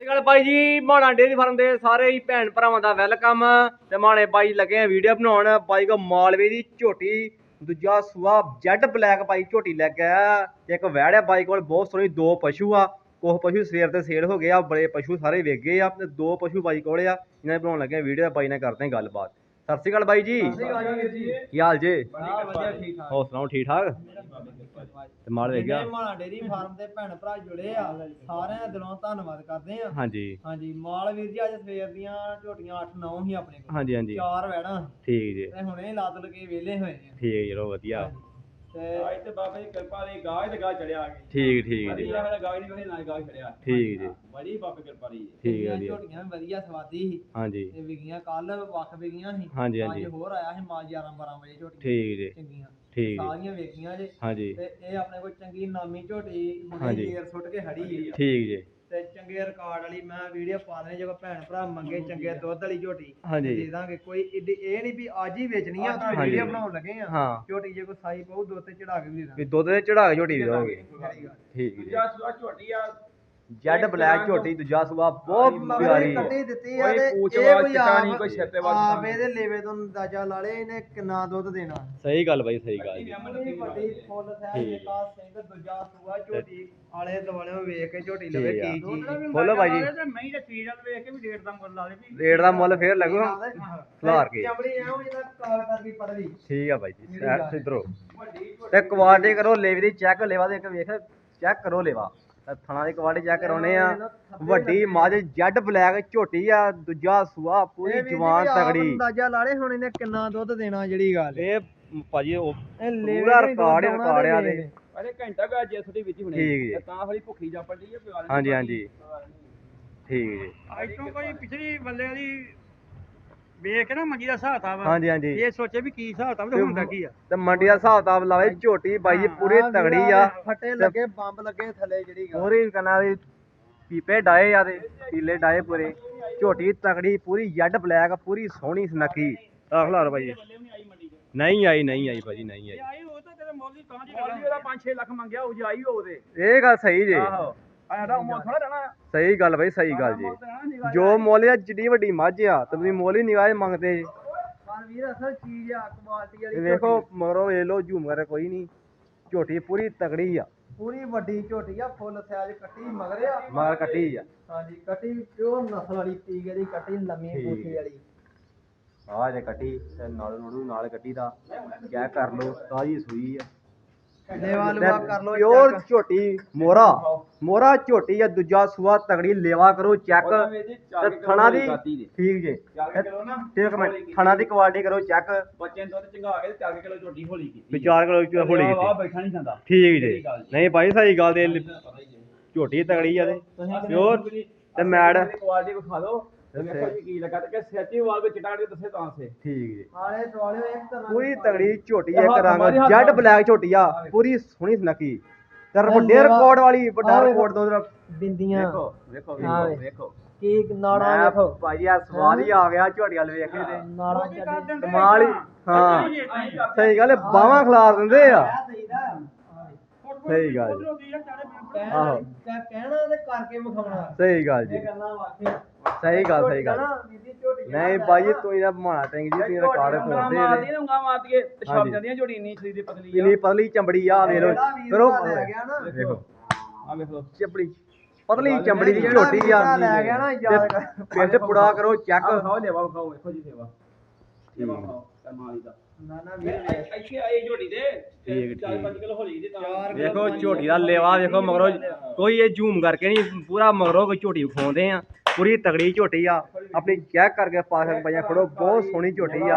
ਸਤਿ ਸ਼੍ਰੀ ਬਾਈ ਜੀ ਮਾਣਾ dairy farm ਦੇ ਸਾਰੇ ਹੀ ਭੈਣ ਭਰਾਵਾਂ ਦਾ ਵੈਲਕਮ ਤੇ ਮਾਣੇ ਬਾਈ ਲੱਗੇ ਆ ਵੀਡੀਓ ਬਣਾਉਣ। ਬਾਈ ਕੋ ਮਾਲਵੇ ਦੀ ਝੋਟੀ, ਦੂਜਾ ਸੂਆ ਜੈਡ ਬਲੈਕ ਬਾਈ ਝੋਟੀ ਲੈ ਕੇ ਆਇਆ। ਇੱਕ ਵੈੜ ਆ ਬਾਈ ਕੋਲ, ਬਹੁਤ ਸੋਹਣੀ, ਦੋ ਪਸ਼ੂ ਆ। ਕੁਝ ਪਸ਼ੂ ਸਵੇਰ ਤੇ ਸੇਲ ਹੋ ਗਏ ਆ, ਬੜੇ ਪਸ਼ੂ ਸਾਰੇ ਵੇਚ ਗਏ ਆ ਤੇ ਦੋ ਪਸ਼ੂ ਬਾਈ ਕੋਲ ਆ। ਇਹਨਾਂ ਨੇ ਬਣਾਉਣ ਲੱਗੇ ਵੀਡੀਓ, ਬਾਈ ਨਾਲ ਕਰਦੇ ਆ ਗੱਲਬਾਤ। ਸਤਿ ਸ਼੍ਰੀ ਅਕਾਲ ਬਾਈ ਜੀ। ਕੀ ਹਾਲ ਜੇ? ਹਾਂ ਵਧੀਆ ਠੀਕ ਠਾਕ। ਹੋਰ ਸੁਣਾਓ ਠੀਕ ਠਾਕ? ਤੇ ਮਾਲ ਵੇਚ ਗਿਆ। ਮਾਣਾ ਡੇਰੀ ਫਾਰਮ ਦੇ ਭੈਣ ਭਰਾ ਜੁੜੇ ਆ ਸਾਰਿਆਂ ਦਾ ਦਿਲੋਂ ਧੰਨਵਾਦ ਕਰਦੇ ਆ। ਹਾਂਜੀ। ਹਾਂਜੀ ਮਾਲ ਵੀਰ ਜੀ ਅੱਜ ਸਵੇਰ ਦੀਆਂ ਝੋਟੀਆਂ 8-9 ਹੀ ਆਪਣੇ ਕੋਲ। ਹਾਂਜੀ ਹਾਂਜੀ। ਚਾਰ ਵੈੜਾਂ ਠੀਕ ਜੀ। ਤੇ ਹੁਣੇ ਲੱਦ ਲਗੇ ਵਿਹਲੇ ਹੋਏ ਆ। ਠੀਕ ਹੈ ਚਲੋ ਵਧੀਆ। ਤੇ ਅੱਜ ਤੇ ਬਾਬਾ ਜੀ ਕਿਰਪਾ ਦੀ ਗਾਹ ਤੇ ਗਾਹ ਚੜਿਆ ਆ ਗਈ ਠੀਕ ਠੀਕ ਜੀ। ਵਧੀਆ ਮੇਰਾ ਗਾਹ ਨਹੀਂ ਕੋਈ ਨਾ ਗਾਹ ਚੜਿਆ। ਠੀਕ ਜੀ। ਬੜੀ ਬਾਬੇ ਕਿਰਪਾ ਦੀ ਠੀਕ ਹੈ ਜੀ। ਝੋਟੀਆਂ ਵੀ ਵਧੀਆ ਸਵਾਦੀ ਸੀ ਹਾਂਜੀ। ਤੇ ਵਿਗੀਆਂ ਕੱਲ ਵੱਖ ਵਿਗੀਆਂ ਸੀ। ਹਾਂਜੀ, ਹਾਂਜੀ। ਅੱਜ ਹੋਰ ਆਇਆ ਸੀ ਮਾਲ 11 12 ਵਜੇ ਝੋਟੀਆਂ। ਠੀਕ ਜੀ। ਚੰਗੀਆਂ। ਠੀਕ ਜੀ। ਸਾਰੀਆਂ ਵੇਖੀਆਂ ਜੇ। ਹਾਂਜੀ। ਤੇ ਇਹ ਆਪਣੇ ਕੋਲ ਚੰਗੀ ਨਾਮੀ ਝੋਟੀ ਹਾਂਜੀ। ਜੇਰ ਸੁੱਟ ਕੇ ਖੜੀ ਠੀਕ ਜੀ। ਚੰਗੇ ਰਿਕਾਰਡ ਵਾਲੀ ਮੈਂ ਵੀਡੀਓ ਪਾ ਦੇਣੀ ਜਦੋਂ ਭੈਣ ਭਰਾ ਮੰਗੇ ਚੰਗੇ ਦੁੱਧ ਵਾਲੀ ਝੋਟੀ ਹਾਂਜੀ। ਦੇ ਦਾਂਗੇ। ਕੋਈ ਏਡੀ ਇਹ ਨਹੀਂ ਵੀ ਅੱਜ ਹੀ ਵੇਚਣੀ ਆ ਤਾਂ ਹਾਂਜੀ। ਵੀਡੀਓ ਬਣਾਉਣ ਲੱਗੇ ਆ। ਹਾਂ। ਝੋਟੀ ਜੇ ਕੋਈ ਸਾਈ ਪਾਉ ਦੁੱਧ ਤੇ ਚੜਾ ਕੇ ਵੀ ਦੇ ਵੀ ਦਾਂਗੇ ਦੁੱਧ ਦੇ ਚੜਾ ਕੇ ਝੋਟੀ ਦੇ ਦੋਗੇ। ਠੀਕ ਜੀ। ਦੂਜਾ ਸੁਆ ਝੋਟੀ ਆ ਜੈਡ ਬਲੈਕ ਝੋਟੀ ਦੂਜਾ ਸੁਭਾ ਬਹੁਤ ਪਿਆਰੀ ਕੱਟੀ ਦਿੱਤੀ ਆ ਕੋਈ ਤੇ ਪੂਛ ਇਹ ਵਾਲ ਕੋਈ ਚਿੱਟਾ ਨਹੀਂ, ਆਪ ਕੋਈ ਸਿਰ ਤੇ ਵਾਲ ਆਪ ਇਹਦੇ ਲੇਵੇ ਤੋਂ ਅੰਦਾਜ਼ਾ ਲਾ ਲੇ ਇਹਨੇ ਕਿੰਨਾ ਦੁੱਧ ਦੇਣਾ। ਸਹੀ ਗੱਲ ਬਾਈ ਸਹੀ ਗੱਲ ਜੀ। ਵੱਡੀ ਫੁੱਲ ਸਹਿਜ ਠੀਕ। ਦੇ ਕਾਸ ਸਿੰਘ ਦੂਜਾ ਸੂਆ ਝੋਟੀ ਆਲੇ ਦੁਆਲੇ ਵੇਖ ਕੇ ਝੋਟੀ ਲਵੇ। ਕੀ ਚੀਜ਼। ਬੋਲੋ ਬਾਈ ਜੀ। ਮੈਂ ਤੇ ਚੀਜ਼ ਵਾਲ ਵੇਖ ਕੇ ਵੀ ਡੇਢ ਦਾ ਮੁੱਲ ਲਾ ਦੇ ਵੀ। ਰੇਟ ਦਾ ਮੁੱਲ ਫੇਰ ਲੱਗੂ। ਖਲਾਰ ਕੇ। ਚਮੜੀ ਐਵੇਂ ਜਿਹਦਾ ਕਾਲ ਕਰਦੀ ਪੜਦੀ ਠੀਕ ਆ ਬਾਈ ਜੀ ਸਾਈਡ ਸਿੱਧਰੋ ਤੇ ਕੁਆਲਿਟੀ ਕਰੋ ਲੇਵੀ ਦੀ ਚੈੱਕ ਲੇਵਾ ਦੇ ਇੱਕ ਵੇਖ ਚੈੱਕ ਕਰੋ ਲੇਵਾ। ਤੇ ਥਣਾ ਦੀ ਕੁਆਲਿਟੀ ਚੈੱਕ ਕਰਾਉਣੇ ਆ। ਵੱਡੀ ਮੱਝ ਜੈਡ ਬਲੈਕ ਝੋਟੀ ਆ ਦੂਜਾ ਸੂਆ ਪੂਰੀ ਜਵਾਨ ਤਗੜੀ। ਅੰਦਾਜ਼ਾ ਲਾ ਲੈ ਹੁਣ ਇਹਨੇ ਕਿੰਨਾ ਦੁੱਧ ਦੇਣਾ ਜਿਹੜੀ ਗੱਲ ਇਹ ਭਾਜੀ ਉਹ ਪੂਰਾ ਰਿਕਾਰਡ ਰਿਕਾਰਡ ਆ ਦੇ ਅਰੇ ਘੰਟਾ ਗਾ ਜੇ ਥੋੜੀ ਵਿੱਚ ਹੁਣੇ। ਠੀਕ ਜੀ। ਤੇ ਹਲੀ ਭੁੱਖੀ ਜਾਪਣ ਦੀ ਹੈ ਹਾਂਜੀ ਹਾਂਜੀ। ਠੀਕ ਜੀ। ਅੱਜ ਤੋਂ ਕੋਈ ਪਿਛਲੀ ਬੱਲੇ ਵਾਲੀ ਵੇਖ ਕੇ ਨਾ ਮੰਜੀ ਦਾ ਹਿਸਾਬ ਵਾ ਹਾਂਜੀ ਹਾਂਜੀ। ਇਹ ਸੋਚੇ ਵੀ ਕੀ ਹਿਸਾਬ ਤਾ ਤੇ ਹੁੰਦਾ ਕੀ ਆ। ਤੇ ਮੰਡੀ ਦਾ ਹਿਸਾਬ ਕਿਤਾਬ ਲਾਵੇ ਝੋਟੀ ਬਾਈ ਜੀ ਪੂਰੀ ਆਹ ਤਗੜੀ ਵੀਰਾ ਆ। ਫੱਟੇ ਲੱਗੇ ਬੰਬ ਲੱਗੇ ਥੱਲੇ ਜਿਹੜੀ ਗੱਲ। ਪੂਰੀ ਕਨਾ ਵੀ ਪੀਪੇ ਡਾਏ ਆ ਦੇ ਪੀਲੇ ਡਾਏ ਪੂਰੇ। ਝੋਟੀ ਤਗੜੀ ਪੂਰੀ ਜੈਡ ਬਲੈਕ ਪੂਰੀ ਸੋਹਣੀ ਸੁਨੱਖੀ। ਆਖ ਲਾ ਬਾਈ ਨਹੀਂ ਆਈ ਨਹੀਂ ਆਈ ਭਾਜੀ ਨਹੀਂ ਆਈ। ਆਈ ਉਹ ਤਾਂ ਤੇਰੇ ਮੋਲੀ ਤਾਂ ਜੀ ਮੋਲੀ ਉਹਦਾ 5-6 ਲੱਖ ਮੰਗਿਆ ਉਹ ਜਾਈ ਉਹਦੇ। ਇਹ ਗੱਲ ਸਹੀ ਜੇ। ਆਹੋ। ਆਇਆ ਦਾ ਉਮਰ ਥੋੜਾ ਰਹਿਣਾ। ਸਹੀ ਗੱਲ ਬਾਈ ਸਹੀ ਗੱਲ ਜੀ। ਜੋ ਮੁੱਲ ਆ ਜਿੱਡੀ ਵੱਡੀ ਮੱਝ ਆ ਤੇ ਤੁਸੀਂ ਮੁੱਲ ਹੀ ਨਿਗਾਹ ਮੰਗਦੇ ਜੀ। ਪਰ ਵੀਰ ਅਸਲ ਚੀਜ਼ ਆ ਕੁਆਲਿਟੀ ਵਾਲੀ ਵੇਖੋ ਮਗਰੋਂ ਵੇਖ ਲੋ ਕੋਈ ਨਹੀਂ। ਝੋਟੀ ਪੂਰੀ ਤਗੜੀ ਆ। ਪੂਰੀ ਵੱਡੀ ਝੋਟੀ ਆ ਫੁੱਲ ਸਾਈਜ਼ ਕੱਟੀ ਮਗਰ ਆ। ਮਗਰ ਕੱਟੀ ਆ। ਹਾਂਜੀ ਕੱਟੀ ਪਿਓਰ ਨਸਲ ਵਾਲੀ ਟੀਕੇ ਦੀ ਕੱਟੀ ਲੰਮੀ ਪੂਛੀ ਵਾਲੀ। ਆ ਜੇ ਕੱਟੀ ਤੇ ਨਾਲ ਨਾਲ ਕੱਟੀ ਦਾ। ਕਿਆ ਕਰ ਲੋ ਤਾਜੀ ਸੂਈ ਆ। ਲੇਵਾ ਲੂਆ ਕਰ ਲੋ ਪਿਓਰ ਝੋਟੀ ਮੋਰਾ ਮੋਰਾ ਝੋਟੀ ਆ ਦੂਜਾ ਸੂਆ ਤਗੜੀ ਲੇਵਾ ਕਰੋ ਚੈੱਕ। ਤੇ ਥਣਾ ਦੀ ਠੀਕ ਜੇ। ਇੱਕ ਮਿੰਟ ਥਣਾ ਦੀ ਕੁਆਲਿਟੀ ਕਰੋ ਚੈੱਕ। ਬੱਚੇ ਦੁੱਧ ਚੰਗਾ ਕੇ 4 ਕਿਲੋ ਝੋਟੀ ਹੋਲੀ ਕੀਤੀ। ਵੀ 4 ਕਿਲੋ ਹੋਲੀ ਆ ਕੀਤੀ। ਬੈਠਾ ਨਹੀਂ ਜਾਂਦਾ। ਠੀਕ ਜੇ। ਨਹੀਂ ਭਾਈ ਸਹੀ ਗੱਲ ਦੇ। ਝੋਟੀ ਤਗੜੀ ਆ ਤੇ। ਪਿਓਰ ਤੇ ਮੈਡ ਕੁਆਲਿਟੀ ਵਿਖਾ ਦਿਓ। ਤੇ ਵੇਖੋ ਜੀ ਕੀ ਲੱਗਾ ਤੇ ਕਿ ਸੱਚੀ ਵਾਲ ਵਿੱਚ ਚਟਾੜ ਕੇ ਦੱਸੇ ਤਾਂ ਸੇ। ਠੀਕ ਜੇ। ਆਲੇ ਦੁਆਲੇ ਇੱਕ ਤਰ੍ਹਾਂ ਪੂਰੀ ਤਗੜੀ ਝੋਟੀ ਆ, ਇੱਕ ਰੰਗ ਜੈਡ ਬਲੈਕ ਝੋਟੀ ਆ ਪੂਰੀ ਸੋਹਣੀ ਸੁਨੱਖੀ। ਤੇ ਵੱਡੇ ਰਿਕਾਰਡ ਵਾਲੀ ਵੱਡਾ ਰਿਕਾਰਡ ਤੋਂ ਉਹਦਾ- ਬਿੰਦੀਆਂ। ਵੇਖੋ ਵੇਖੋ ਹਾਂ ਵੇਖੋ ਵੇ। ਵੇਖੋ। ਕੀ ਨਾੜਾ ਮੈਂ ਵੇਖੋ। ਭਾਈ ਆ ਸਵਾਦ ਹੀ ਆ ਗਿਆ ਝੋਟੀ ਵਾਲ ਵੇਖ ਕੇ ਤੇ। ਨਾੜਾ ਚੱਲੀ ਕਮਾਲ ਹੀ। ਹਾਂ ਸਹੀ ਗੱਲ। ਬਾਵਾ ਖਿਲਾਰ ਦਿੰਦੇ ਆ। ਸਹੀ ਗੱਲ ਜੀ। ਆਹੋ। ਕਹਿਣਾ ਕਹਿਣਾ ਤੇ ਕਰਕੇ ਵਿਖਾਉਣਾ। ਸਹੀ ਗੱਲ ਜੀ। ਇਹ ਗੱਲਾਂ ਵਾਕਿਆ ਸਹੀ ਗੱਲ ਸਹੀ ਗੱਲ। ਨਹੀਂ ਬਾਈ ਤੂੰ ਇਹਦਾ ਮਾਣਾ ਟੈਂਗ ਜੀ ਤੂੰ ਰਿਕਾਰਡ ਖੋਲਦੇ ਮਾਰਦੀ ਨੇ ਨੇ ਉਂਗਾ ਮਾਰ ਕੇ ਤੇ ਛਾਪ। ਜਾਂਦੀਆਂ ਝੋਟੀ ਇੰਨੀ ਸਰੀਰ ਦੀ। ਪਤਲੀ ਆ ਕਿੰਨੀ ਪਤਲੀ ਚਮੜੀ ਆ ਵੇਖ ਲੋ ਲੈ ਗਿਆ ਨਾ ਵੇਖੋ। ਆ ਵੇਖੋ ਚਮੜੀ ਪਤਲੀ ਚਮੜੀ ਦੀ ਝੋਟੀ ਆ। ਲੈ ਗਿਆ ਨਾ ਯਾਦ ਕਰ ਪਿੰਡ ਪੁੜਾ ਕਰੋ ਚੈੱਕ। ਖਾਓ ਲੈਵਾ ਖਾਓ ਵੇਖੋ ਜੀ ਸੇਵਾ। ਸੇਵਾ ਖਾਓ ਕਰਮਾਲੀ ਦਾ। ਨਾ ਨਾ ਵੀਰ। ਇੱਥੇ ਆਏ ਝੋਟੀ ਦੇ ਠੀਕ, 4-5 ਕਿਲੋ ਹੋਲੀ ਦੀ ਤਾਂ। ਚਾਰ ਵੇਖੋ ਝੋਟੀ ਦਾ ਲੇਵਾ ਵੇਖੋ ਮਗਰੋਂ ਕੋਈ ਇਹ ਜ਼ੂਮ ਕਰਕੇ ਨਹੀਂ ਪੂਰਾ ਮਗਰੋਂ ਕੋਈ ਝੋਟੀ ਵਿਖਾਉਂਦੇ ਆ। ਪੂਰੀ ਤਗੜੀ ਝੋਟੀ ਆ। ਆਪਣੀ ਚੈੱਕ ਕਰਕੇ ਪਾ ਸਕ ਪਾਈਆਂ ਖੜੋ ਬਹੁਤ ਸੋਹਣੀ ਝੋਟੀ ਆ।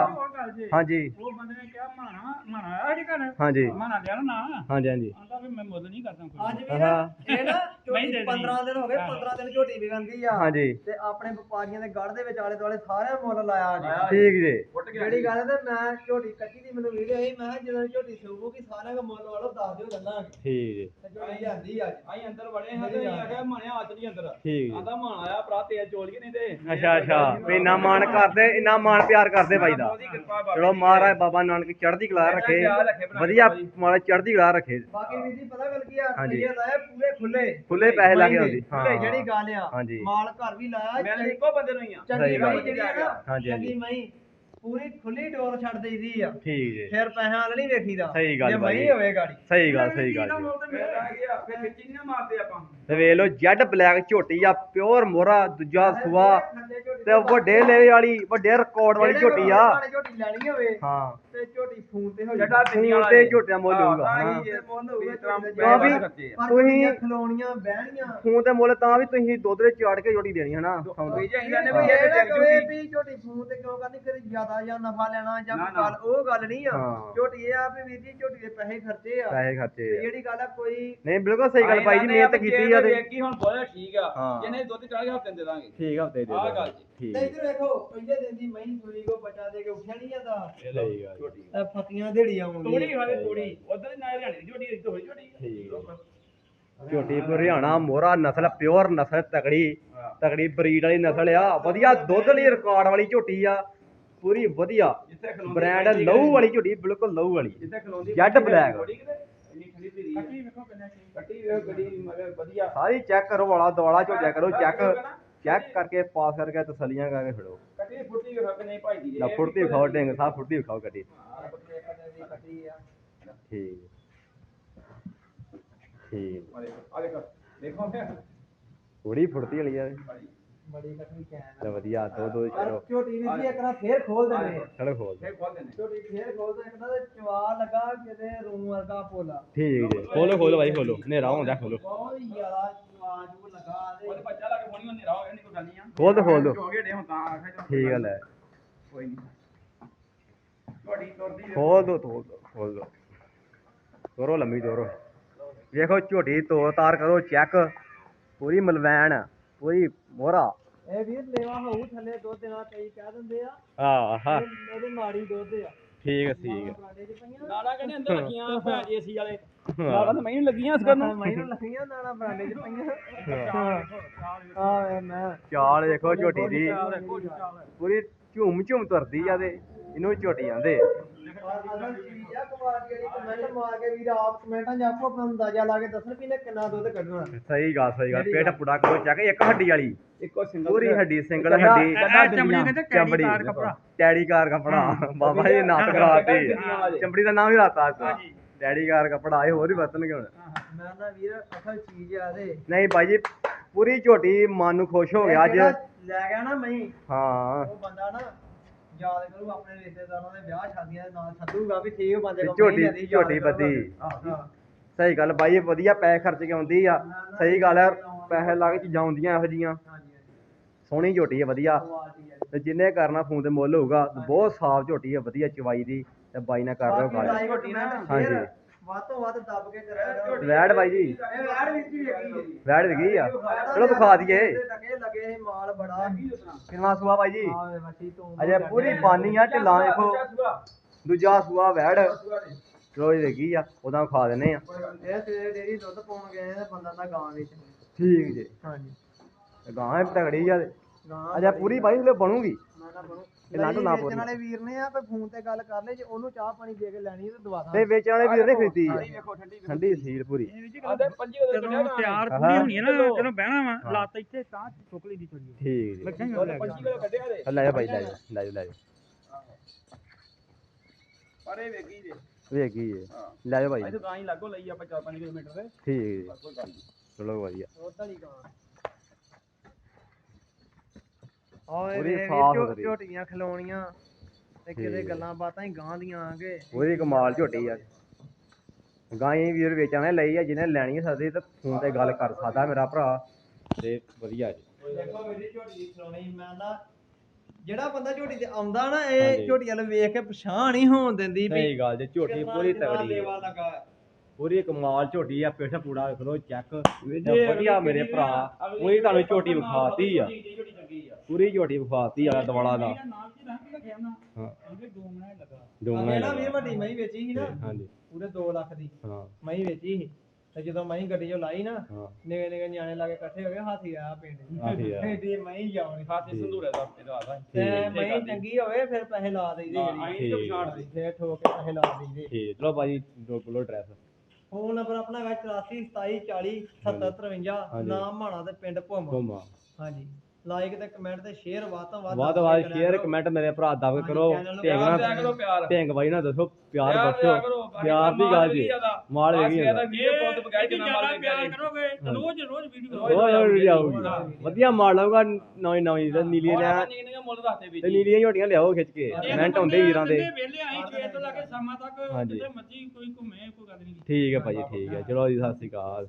ਹਾਂਜੀ। ਉਹ ਬੰਦੇ ਨੇ ਕਿਹਾ ਮਾਣਾ ਮਾਣਾ ਆਇਆ ਜੀ ਘਰ? ਹਾਂਜੀ। ਮਾਣਾ ਲਿਆ ਨਾ। ਹਾਂਜੀ ਹਾਂਜੀ। ਆਂਦਾ ਵੀ ਮੈਂ ਮੁੱਲ ਨਹੀਂ ਕਰਦਾ ਕੋਈ। ਅੱਜ ਇਹ ਨਾ ਨਹੀਂ ਝੋਟੀ ਦੇਣੀ। 15 ਦਿਨ ਹੋ ਗਏ 15 ਦਿਨ ਝੋਟੀ ਵਿਕਣਦੀ ਆ। ਹਾਂਜੀ। ਤੇ ਆਪਣੇ ਵਪਾਰੀਆਂ ਦੇ ਗੜ ਦੇ ਵਿੱਚ ਆਲੇ ਦੁਆਲੇ ਸਾਰਿਆਂ ਮੁੱਲ ਲਾਇਆ ਜੀ ਠੀਕ ਜੀ। ਗਿਆ ਜਿਹੜੀ ਗੱਲ ਤੇ ਮੈਂ ਝੋਟੀ ਕੱਚੀ ਦੀ ਮੈਨੂੰ ਵੀਡੀਓ ਆਈ ਮੈਂ ਕਿਹਾ ਜਦੋਂ ਝੋਟੀ ਸੂਬੂਗੀ ਸਾਰਿਆਂ ਦਾ ਮੁੱਲ ਵਾਲੋ ਦੱਸ ਦਿਓ ਗੱਲਾਂ। ਠੀਕ ਜੀ ਤੇ ਝੋਟੀ ਲਿਆਂਦੀ ਅੱਜ। ਆਈ ਅੰਦਰ ਵੜੇ ਹਾਂ ਤੇ ਆ ਗਿਆ ਮਾਣਿਆ ਆ ਚਲੀ ਅੰਦਰ। ਠੀਕ ਜੀ ਆਂਦਾ ਮਾਣ ਆਇਆ ਭਰਾ ਤੇਲ ਚੋਲ ਕੇ ਨਹੀਂ ਤੇ? ਅੱਛਾ ਅੱਛਾ। ਵੀ ਇੰਨਾ ਮਾਣ ਕਰਦੇ ਇੰਨਾ ਮਾਣ ਪਿਆਰ ਕਰਦੇ ਬਾਈ ਦਾ। ਬਾਬਾ ਚਲੋ ਮਹਾਰਾਜ ਬਾਬਾ ਨਾਨਕ ਚੜ੍ਹਦੀ ਕਲਾ ਰੱਖੇ। ਵਧੀਆ। ਮਾੜਾ ਚੜ੍ਹਦੀ ਕਲਾ ਰੱਖੇ। ਬਾਕੀ ਵੀਰ ਜੀ ਪਤਾ ਗੱਲ ਕੀ ਆ ਹਾਂਜੀ। ਰੁਪਈਏ ਲਾਇਆ ਪੂਰੇ ਖੁੱਲੇ। ਖੁੱਲੇ ਪੈਸੇ ਲਾ ਕੇ ਆਉਂਦੀ। ਹਾਂ। ਜਿਹੜੀ ਗੱਲ ਆ ਹਾਂਜੀ। ਮਾਲ ਘਰ ਵੀ ਲਾਇਆ ਮੈਂ ਇੱਕੋ ਬੰਦੇ ਨੂੰ ਹੀ ਆ। ਚੰਗੀ ਸਹੀ ਗੱਲ ਜਿਹੜੀ ਆ ਨਾ ਹਾਂਜੀ, ਹਾਂਜੀ। ਚੰਗੀ ਮਹੀਂ ਪੂਰੀ ਖੁੱਲੀ ਡੋਰ ਛੱਡ ਦੇਈਦੀ ਆ। ਠੀਕ ਜੀ। ਫਿਰ ਪੈਸਿਆਂ ਵਾਲ ਨਹੀਂ ਵੇਖੀਦਾ। ਸਹੀ ਗੱਲ ਜੇ ਬਾਈ। ਮਹੀਂ ਹੋਵੇ ਗਾੜੀ। ਸਹੀ ਗੱਲ ਸਹੀ ਗੱਲ ਜੀ। ਫਿਰ ਆ ਗਿਆ ਫਿਰ ਖਿੱਚੀ ਨਹੀਂ ਨਾ ਮਾਰਦੇ ਆਪਾਂ। ਤੇ ਵੇਖ ਲਓ ਜੈਡ ਬਲੈਕ ਝੋਟੀ ਆ ਪਿਓਰ ਮੋਰਾ ਦੂਜਾ ਸੁਆ। ਤੇ ਵੱਡੇ ਲੈਵੇ ਵਾਲੀ ਵੱਡੇ ਰਿਕਾਰਡ ਵਾਲੀ ਝੋਟੀ ਆ। ਝੋਟੀ ਲੈਣੀ ਹੋਵੇ ਹਾਂ। ਤੇ ਝੋਟੀ ਫੋਨ ਤੇ ਹੋ ਜੱਟਾ ਫੋਨ ਤੇ ਝੋਟੀ ਦਾ ਮੁੱਲ ਹੋਊਗਾ ਹਾਂ, ਹਾਂ ਤਾਂ ਹੀ। ਇਹ ਵੀ ਤੁਸੀਂ- ਖਲੋਣੀਆਂ ਬਹਿਣੀਆਂ। ਫੋਨ ਤੇ ਮੁੱਲ ਤਾਂ ਵੀ ਤੁਸੀਂ ਦੁੱਧ ਦੇ ਚਾੜ ਕੇ ਝੋਟੀ ਦੇਣੀ ਚਾਹੀਦਾ ਨੇ ਵੀ ਇਹ ਇਹ ਨਾ ਵੀ ਝੋਟੀ ਫੋਨ ਤੇ ਕਿਉਂ ਕਰਨੀ ਕਦੇ ਜ਼ਿਆਦਾ ਜਾਂ ਨਫਾ ਲੈਣਾ ਜਾਂ ਗੱਲ ਉਹ ਗੱਲ ਨਹੀਂ ਆ। ਹਾਂ। ਝੋਟੀ ਇਹ ਆ ਵੀ ਵੀਰ ਜੀ ਝੋਟੀ ਦੇ ਪੈਸੇ ਖਰਚੇ ਆ। ਪੈਸੇ ਤੇ ਖਰਚੇ ਆ। ਜਿਹੜੀ ਗੱਲ ਆ ਕੋਈ ਨਹੀਂ ਬਿਲਕੁਲ ਸਹੀ ਗੱਲ ਜੀ ਮਿਹਨਤ ਕੀਤੀ ਆ ਤੇ ਕੀ ਹੁਣ ਬੋਲਿਆ ਠੀਕ ਆ। ਹਾਂ। ਜਿਹਨੇ ਦੁੱਧ ਚਾਹ ਕੇ ਹਫ਼ਤੇ ਦੇ ਦਾਂਗੇ। ਠੀਕ ਆ ਹਫ਼ਤੇ ਦੇ ਆਹ ਦਿਓ। ਗੱਲ ਜੀ। ਠੀਕ। ਤੇ ਹੈ। ਇੱਧਰ ਵੇਖੋ ਪਹਿਲੇ ਦਿਨ ਦੀ ਮਹੀਂ ਸੂਰੀ ਕੋ ਬਚਾ ਦੇ ਕੇ ਉੱਠਿਆ ਨਹੀਂ ਜਾਂਦਾ। ਸਹੀ ਗੱਲ ਝੋਟੀ। ਇਹ ਫੱਕੀਆਂ ਦੇੜੀ ਆਉਂਦੀ ਤੋੜੀ ਵਾਲੇ ਤੋੜੀ ਉਧਰ ਹੀ ਨਾ ਹਰਿਆਣੇ ਦੀ ਝੋਟੀ ਇੱਥੇ ਹੋਈ ਝੋਟੀ। ਠੀਕ। ਹੈ। ਝੋਟੀ ਕੋ ਹਰਿਆਣਾ ਮੋਰਾ ਨਸਲ ਪਿਓਰ ਨਸਲ ਤਗੜੀ ਤਗੜੀ ਬਰੀਡ ਵਾਲੀ ਨਸਲ ਆ। ਵਧੀਆ ਦੁੱਧ ਲਈ ਰਿਕਾਰਡ ਵਾਲੀ ਝੋਟੀ ਆ। ਪੂਰੀ ਵਧੀਆ। ਜਿੱਥੇ ਖਲੋਂਦੀ ਬ੍ਰਾਂਡ ਲਹੂ ਵਾਲੀ ਝੋਟੀ ਬਿਲਕੁਲ ਲਹੂ ਵਾਲੀ। ਜਿੱਥੇ ਖਲੋਂਦੀ ਜੱਟ ਬਲੈਕ। ਇੰਨੀ ਠੰਡੀ ਧੀਰੀ ਕੱਟੀ ਵੇਖੋ ਕਿੰਨਾ ਕੱਟੀ ਵੇਖੋ ਗੱਡੀ ਮਗਰ ਵਧੀਆ। ਸਾਰੀ ਚੈੱਕ ਕਰੋ ਵਾਲਾ ਦਵਾਲਾ ਝੋਟਿਆ ਕਰੋ ਚੈੱਕ ਚੈੱਕ ਕਰਕੇ ਪਾਸ ਕਰਕੇ ਤਸੱਲੀਆਂ ਕਰਕੇ ਖੜੋ ਕੱਟੀ ਦੀ ਫੁੱਟੀ ਵੇਖੋ ਕਿ ਨਹੀਂ ਭਾਈਦੀ ਨਾ ਫੁਰਤੀ ਵਿਖਾਓ ਢਿੰਗ ਸਾਹਿਬ ਵਿਖਾਓ ਗੱਡੀ ਕੱਟੀ। ਆ। ਠੀਕ। ਠੀਕ। ਆ ਦੇਖੋ ਦੇਖੋ ਫਿਰ ਥੋੜੀ ਫੁਰਤੀ ਵਾਲੀ ਆ। ਇਹ। ਬੜੀ ਕੱਟੀ ਕੈਨ ਤੇ ਵਧੀਆ ਦੋ ਦੋ ਚਲੋ। ਇੱਕ ਨਾ ਫੇਰ ਖੋਲ ਦਿੰਦੇ ਆ ਚਲੋ ਖੋਲ ਦੇ ਫੇਰ ਖੋਲ ਦੇਣੇ ਝੋਟੀ ਫੇਰ ਖੋਲ ਦੇ ਇੱਕ ਨਾ ਤੇ ਚਵਾ ਲਗਾ ਕਿਤੇ ਰੂਮ ਵਰਗਾ ਪੋਲਾ। ਠੀਕ ਜੀ। ਖੋਲੋ ਖੋਲੋ ਭਾਈ ਖੋਲੋ। ਹਨੇਰਾ ਹੁੰਦਾ ਖੋਲੋ। ਬਹੁਤ ਹੀ ਜ਼ਿਆਦਾ ਚਵਾ ਜੂ ਲਗਾ ਉਹਦੇ ਦੇ ਬੱਚਾ ਲਾ ਕੇ ਹੋਣੀ ਹੁੰਦੀ ਰਾਹ ਨਹੀਂ ਕੋਈ ਗੱਲ ਨਹੀਂ ਆ। ਖੋਲ ਦੋ ਖੋਲ ਦੋ। ਹੋ ਗਏ ਡੇ ਹੁਣ ਤਾਂ ਆਖਿਆ ਚਲੋ। ਠੀਕ ਗੱਲ ਹੈ ਕੋਈ ਨਹੀਂ। ਤੁਹਾਡੀ ਤੁਰਦੀ। ਖੋਲ ਦੋ ਖੋਲ ਦੋ ਖੋਲ ਦੋ। ਤੋਰੋ ਲੰਮੀ ਤੋਰੋ। ਵੇਖੋ ਝੋਟੀ ਤੋਰ ਤਾਰ ਕਰੋ ਚੈੱਕ। ਪੂਰੀ ਮਲਵੈਣ ਪੂਰੀ ਮੋਹਰਾ। ਇਹ ਵੀਰ ਲੇਵਾ ਹੋਊ ਥੱਲੇ ਦੁੱਧ ਦੇਣਾ ਕਈ ਕਹਿ ਦਿੰਦੇ ਆ। ਹਾਂ ਹਾਂ ਇਹ- ਇਹਦੇ ਮਾੜੀ ਦੁੱਧ ਆ। ਠੀਕ ਹੈ ਠੀਕ ਪਈਆਂ ਨਾਲਾ ਕਹਿੰਦੇ ਅੰਦਰ ਲੱਗੀਆਂ ਭੈਣ ਜੀ ਏਸੀ ਵਾਲੇ। ਨਾਲਾ ਤਾਂ ਮੈਨੂੰ ਲੱਗੀਆਂ ਇਸ ਕਰਨ ਨਾ। ਮੈਨੂੰ ਲੱਗੀਆਂ ਨਾਲਾ ਬਰਾਂਡੇ 'ਚ ਪਈਆਂ। ਆ ਵੇ ਮੈਂ ਚਾਲ ਦੇਖੋ ਝੋਟੀ ਦੀ। ਪੂਰੀ ਝੂਮ ਝੂਮ ਤੁਰਦੀ ਆ ਤੇ ਇਹਨੂੰ ਝੋਟੀ ਆਂਦੇ। ਅਸਲ ਚੀਜ਼ ਆ ਕਮਾਲ ਜਿਹੜੀ ਕਮੈਂਟ ਮਾਰ ਕੇ ਵੀਰ ਆਪ ਕਮੈਂਟਾਂ 'ਚ ਆਪੋ ਆਪਣਾ ਅੰਦਾਜ਼ਾ ਲਾ ਕੇ ਦੱਸਣ ਵੀ ਨੇ ਕਿੰਨਾ ਦੁੱਧ ਕੱਢਣਾ ਸਹੀ ਗੱਲ ਸਹੀ ਗੱਲ। ਪੇਟ ਪੁੜਾ ਕਰੋ ਚੱਕ ਇੱਕ ਹੱਡੀ ਵਾਲੀ। ਇੱਕੋ ਸਿੰਗਲ ਪੂਰੀ ਹੱਡੀ ਸਿੰਗਲ ਹੱਡੀ। ਇਹ ਚਮੜੀ ਕਹਿੰਦੇ ਕੈਡੀ ਚਮੜੀ। ਕਾਰ ਕਪੜਾ। ਡੈਡੀ ਕਾਰ ਕਪੜਾ। ਬਾਬਾ ਜੀ ਨਾਤ ਕਰਾਤੀ ਚਮੜੀ ਦਾ ਨਾਮ ਹੀ ਰਾਤਾ ਅੱਜ ਡੈਡੀ ਕਾਰ ਕਪੜਾ ਇਹ ਹੋਰ ਹੀ ਵਰਤਣਗੇ ਹੁਣ। ਮੈਂ ਨਾ ਵੀਰ ਅਸਲ ਚੀਜ਼ ਆ ਦੇ ਨਹੀਂ ਬਾਈ ਜੀ ਪੂਰੀ ਝੋਟੀ ਮਨ ਨੂੰ ਖੁਸ਼ ਹੋ ਗਿਆ ਅੱਜ। ਲੈ ਗਿਆ ਨਾ ਮੈਂ ਹਾਂ। ਉਹ ਬੰਦਾ ਨਾ ਯਾਦ ਕਰੂ ਆਪਣੇ ਰਿਸ਼ਤੇਦਾਰਾਂ ਦੇ ਵਿਆਹ ਸ਼ਾਦੀਆਂ ਦੇ ਨਾਲ ਸੱਦੂਗਾ ਵੀ ਠੀਕ ਬੰਦੇ ਕੋਲ ਝੋਟੀ- ਝੋਟੀ। ਹਾਂ ਸਹੀ ਗੱਲ ਬਾਈ ਇਹ ਵਧੀਆ ਪੈਸੇ ਖਰਚ ਕੇ ਆਉਂਦੀ ਆ। ਸਹੀ ਗੱਲ ਹੈ ਪੈਸੇ ਲਾ ਕੇ ਚੀਜ਼ਾਂ ਆਉਂਦੀਆਂ ਇਹੋ ਜੀਆਂ ਸੋਹਣੀ ਝੋਟੀ ਹੈ ਵਧੀਆ। ਆ ਤੇ ਜਿੰਨੇ ਕਰਨਾ ਫੋਨ ਤੇ ਮੁੱਲ ਹੋਊਗਾ ਬਹੁਤ ਸਾਫ਼ ਝੋਟੀ ਹੈ ਵਧੀਆ ਚਵਾਈ ਦੀ ਤੇ ਬਾਈ ਨਾਲ ਕਰ ਬਾਕੀ ਗੱਲ। ਹਾਂਜੀ। ਵੱਧ ਤੋਂ ਵੱਧ ਦੱਬ ਕੇ ਕਰਿਆ ਕਰੋ। ਵੈੜ ਬਾਈ ਜੀ। ਵੈੜ ਵਿੱਚ ਵੀ ਹੈਗੀ ਵੈੜ ਵਿਕੀ ਆ। ਚਲੋ ਦਿਖਾ ਦਈਏ। ਲੱਗੇ ਲੱਗੇ ਮਾਲ ਬੜਾ। ਕਿੰਨਾ ਸੂਆ ਬਾਈ ਜੀ? ਤੋਂ ਅਜੇ ਪੂਰੀ ਬਾਨੀ ਆ ਢਿੱਲਾਂ ਦੇਖੋ ਦੂਜਾ ਸੂਆ। ਵੈੜ। ਚਲੋ ਇਹ ਵਿਕੀ ਆ ਉਹਦਾ ਖਾ ਦਿੰਨੇ ਆ। ਇਹ ਸਵੇਰੇ ਡੇਰੀ ਦੁੱਧ ਪਾਉਣ ਗਏ ਤੇ ਬੰਦਾ ਦਾ ਗਾਂ ਵਿੱਚ ਠੀਕ ਜੀ। ਹਾਂਜੀ। ਤੇ ਗਾਂ ਤਗੜੀ ਆ। ਤੇ ਗਾਂ ਅਜੇ ਪੂਰੀ ਬਾਈ ਹਲੇ ਬਣੂਗੀ? ਨਾ ਨਾ ਬਣੋ। ਇਹ ਲੰਘ ਨਾ ਵੇਚਣ ਪੋਰੀ। ਵਾਲੇ ਵੀਰ ਨੇ ਆ ਕੋਈ ਫੋਨ ਤੇ ਗੱਲ ਕਰ ਲੈ ਜੇ ਉਹਨੂੰ ਚਾਹ ਪਾਣੀ ਦੇ ਕੇ ਲੈਣੀ ਤੇ ਦਵਾ ਦਾਂ ਤੇ ਵੇਚਣ ਵਾਲੇ ਵੀਰ ਨੇ ਖਰੀਦੀ ਆ। ਵੇਖੋ ਠੰਡੀ ਠੰਡੀ ਸੀਲ ਪੂਰੀ। ਆਦੇ ਪੰਜੀ ਉਹਦੇ ਜਦੋਂ ਤਿਆਰ ਹਾਂ। ਪੂਰੀ ਹੋਣੀ ਹੈ ਨਾ ਜਦੋਂ ਬਹਿਣਾ ਹਾਂ। ਵਾ ਲੱਤ ਇੱਥੇ ਤਾਂ ਚੁੱਕ ਲਈ ਦੀ ਥੋੜੀ ਠੀਕ ਜੀ। ਲੱਗਾਂਗੇ ਉਹਦੇ ਪੰਜੀ ਕੋਲ ਕੱਢਿਆ ਦੇ ਲੈ ਜਾ ਲੈ ਜਾ ਲੈ ਜਾ ਲੈ ਜਾ ਪਰ ਇਹ ਵੇਖੀ ਜੇ। ਵੇਖੀ ਜੀ। ਲੈ ਜਾ ਬਾਈ ਅੱਜ ਗਾਂ ਹੀ ਲੱਗੋ ਲਈ ਆਪਾਂ 4-5 ਕਿਲੋਮੀਟਰ ਦੇ ਠੀਕ ਜੀ। ਕੋਈ ਗੱਲ ਨਹੀਂ ਚਲੋ ਵਧੀਆ। ਗਾਂ ਓਏ ਪੂਰੀ ਵੇ ਸਾਫ਼ ਵੀਰ ਸੁਥਰੀ। ਝੋਟੀਆਂ ਖਲੋਣੀਆਂ ਤੇ ਕਿਤੇ ਠੀਕ। ਗੱਲਾਂ ਬਾਤਾਂ ਹੀ ਗਾਂ ਦੀਆਂ ਆਗੇ ਪੂਰੀ ਕਮਾਲ ਝੋਟੀ ਆ ਗਾਂ ਹੀ ਵੀਰ ਵੇਚਣ ਵਾਲੇ ਲਈ ਆ ਜਿਹਨੇ ਲੈਣੀ ਸਕਦੀ ਤੇ ਫੋਨ ਤੇ ਗੱਲ ਕਰ ਸਕਦਾ ਮੇਰਾ ਭਰਾ ਤੇ ਵਧੀਆ ਜੀ ਦੇਖੋ ਮੇਰੀ ਝੋਟੀ ਦੀ ਖਲੋਣੀ ਮੈਂ ਨਾ ਜਿਹੜਾ ਬੰਦਾ ਝੋਟੀ ਤੇ ਆਉਂਦਾ ਨਾ ਹਾਂਜੀ। ਇਹ ਝੋਟੀ ਵੱਲ ਵੇਖ ਕੇ ਪਛਾਣ ਨਹੀਂ ਹੋਣ ਦਿੰਦੀ ਵੀ ਸਹੀ ਗੱਲ ਜੇ ਝੋਟੀ ਕਿੰਨਾ ਪੂਰੀ ਕਿੰਨਾ ਤਗੜੀ ਲੇਵਾ ਆ ਲੱਗਾ ਹੈ। ਪੂਰੀ ਕਮਾਲ ਝੋਟੀ ਆ ਪਿੱਠ ਪੂੜਾ ਵੇਖ ਲਓ ਚੈੱਕ ਵਧੀਆ ਮੇਰੇ ਭਰਾ ਉਹੀ ਤੁਹਾਨੂੰ ਝੋਟੀ ਵਿਖਾਤੀ ਆ ਆ ਪੂਰੀ ਝੋਟੀ ਵਿਖਾਤੀ ਆ ਦਵਾਲਾ ਦਾ। ਨਾਲ ਕੀ ਰੰਗ ਲੱਗਿਆ ਨਾ ਹਾਂ। ਇਹਦੇ ਦੋ ਮਿੰਟ ਲੱਗਾ। ਦੋਵਾਂ ਅੱਗੇ ਨਾ ਵੀਰ ਵੱਡੀ ਮਹੀਂ ਵੇਚੀ ਸੀ ਨਾ ਹਾਂਜੀ। ਪੂਰੇ 2 ਲੱਖ ਦੀ ਹਾਂ। ਮਹੀਂ ਵੇਚੀ ਸੀ। ਤੇ ਜਦੋਂ ਮੈਂ ਗੱਡੀ 'ਚੋਂ ਲਾਈ ਨਾ ਹਾਂ। ਨਿਗੇ ਨਿਆਣੇ ਲਾ ਕੇ ਇਕੱਠੇ ਹੋ ਗਏ ਹਾਥੀ ਆਇਆ ਪਿੰਡ ਹਾਥੀ ਆਇਆ। ਐਡੀ ਮੈਂ ਹੀ ਜਾਉਣੀ ਹਾਥੀ ਸੰਧੂਰੇ ਦਾ ਆਦਾ ਤੇ ਮੈਂ ਚੰਗੀ ਹੋਵੇ ਫਿਰ ਪੈਸੇ ਲਾ ਦੇਈਦੇ ਆਈ ਜਿਹੜੀ। ਤੇ ਪਛਾੜ ਦੇ। ਫੇਰ ਠੋਕ ਕੇ ਪੈਸੇ ਲਾ ਦੇਈਦੇ। ਠੀਕ ਚਲੋ ਭਾਜੀ ਦੋ ਕਿਲੋ ਐਡਰੈਸ ਫੋਨ ਨੰਬਰ ਆਪਣਾ ਹੈਗਾ 84 27 40 77 53 ਹਾਂਜੀ। ਨਾਮ ਮਾਣਾ ਤੇ ਪਿੰਡ ਭੁੰਮ। ਘੁੰਮਾ ਹਾਂਜੀ। ਲਾਈਕ ਤੇ ਕਮੈਂਟ ਤੇ ਸ਼ੇਅਰ ਵੱਧ ਤੋਂ ਵੱਧ ਤੋਂ ਵੱਧ ਸ਼ੇਅਰ ਕਮੈਂਟ ਮੇਰੇ ਭਰਾ ਦਾ ਹਾਂਜੀ, ਕਰੋ channel ਨੂੰ ਢਿੰਗ ਪਿਆਰ ਨਾ ਦਿਆ ਕਰੋ, ਪਿਆਰ। ਢਿੰਗ ਬਾਈ ਨਾ ਦੱਸੋ ਪਿਆਰ ਪਿਆਰ ਦਿਆ ਬਖਸ਼ੋ ਕਰੋ, ਬਾਕੀ ਪਿਆਰ ਦੀ ਗੱਲ ਜੀ। ਮਾਲ ਹੈਗੀ ਆਹ ਆ ਇਹਦਾ। ਵੀਡੀਓ ਬਹੁਤ ਬਗਾਈ ਜਿੰਨਾ ਜ਼ਿਆਦਾ ਮਾਲ ਪਿਆਰ ਕਰੋਗੇ ਤਾਂ ਰੋਜ਼ ਰੋਜ਼ ਵੀਡੀਓ ਰੋਜ਼ ਰੋਜ਼ ਰੋਜ਼ ਵੀਡੀਓ ਹਾਂ। ਆਊਗੀ। ਵਧੀਆ ਮਾਲ ਲਾਊਗਾ ਨੌਂ ਨੌਂ ਤੇ ਨੀਲੀਆਂ ਹੁਣ ਨੇ ਆਪਾਂ ਨਿੱਕੇ ਨਿੱਕੇ ਮੁੱਲ ਦੱਸਦੇ ਵੀ ਤੇ ਨੀਲੀਆਂ ਝੋਟੀਆਂ ਲਿਆਓ ਖਿੱਚ ਕੇ ਕਮੈਂਟ ਹੁੰਦੇ ਵੀਰਾਂ ਦੇ। ਵੇਲੇ ਆਈ ਸਵੇਰ ਤੋਂ ਲਾ ਕੇ ਸ਼ਾਮਾਂ ਤੱਕ ਹਾਂਜੀ। ਜਿੱਥੇ ਮਰਜ਼ੀ ਕੋਈ ਘੁੰਮੇ ਕੋਈ ਗੱਲ ਨਹੀਂ। ਠੀਕ ਹੈ ਭਾਜੀ ਠੀਕ ਹੈ। ਚਲੋ ਜੀ ਸਤਿ ਸ਼੍ਰੀ ਅਕਾਲ।